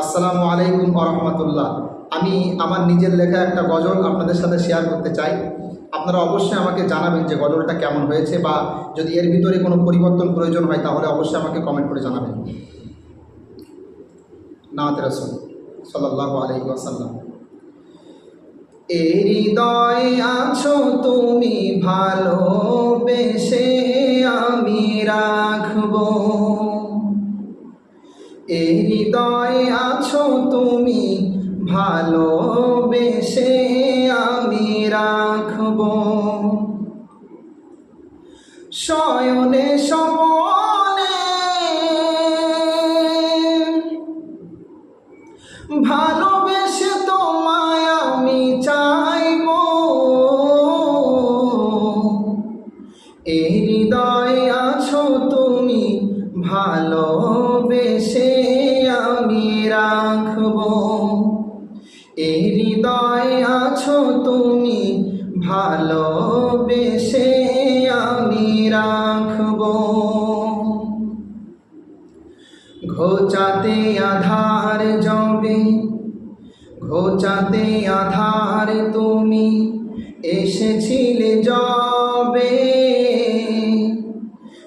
আসসালামু আলাইকুম রহমতুল্লাহ। আমি আমার নিজের লেখা একটা গজল আপনাদের সাথে শেয়ার করতে চাই। আপনারা অবশ্যই আমাকে জানাবেন যে গজলটা কেমন হয়েছে বা যদি এর ভিতরে কোনো পরিবর্তন প্রয়োজন হয় তাহলে অবশ্যই আমাকে কমেন্ট করে জানাবেন। নাত রসুল সাল্লাহ আলহি আসাল্লাম এই হৃদয়ে আছো তুমি ভালোবেসে আমি এই হৃদয়ে আছো তুমি, ভালোবেসে আমি রাখব। শয়নে সপনে ভালোবেসে তোমায় আমি চাইব। এই হৃদয়ে আছো তুমি, ভালোবেসে ভালোবেসে আমি রাখব। ঘোচাতে আধার জবে ঘোচাতে আধার তুমি এসেছিলে যবে।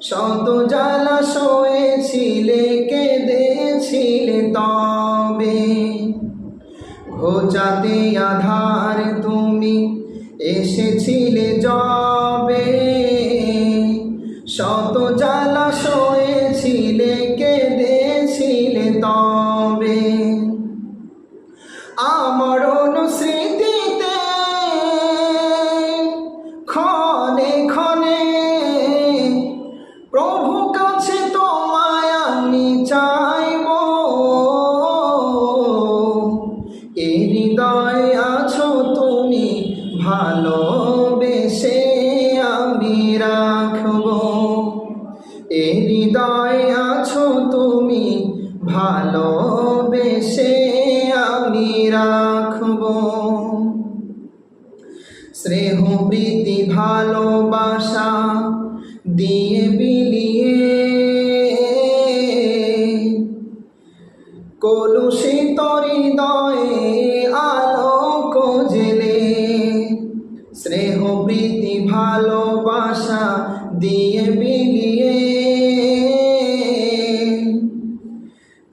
শত জ্বালা শোয়েছিলে কেঁদেছিলে তবে। ঘোচাতে আধার তুমি এসেছিলে যবে শত জ্বালা শোয়েছিলে কেঁদেছিলে তবে। আমার অনুস্মৃতিতে ভালোবেসে আমি রাখব। স্নেহ প্রীতি ভালোবাসা দিয়ে বিলিয়ে। কলুষিত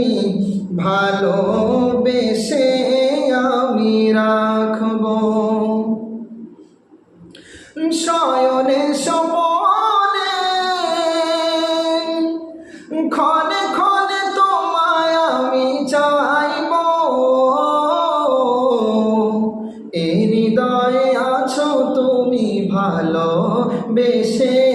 তুমি ভালোবেসে আমি রাখব। শয়নে সপনে ক্ষণে ক্ষণে তোমায় আমি চাইব। এ হৃদয়ে আছো তুমি ভালো বেশে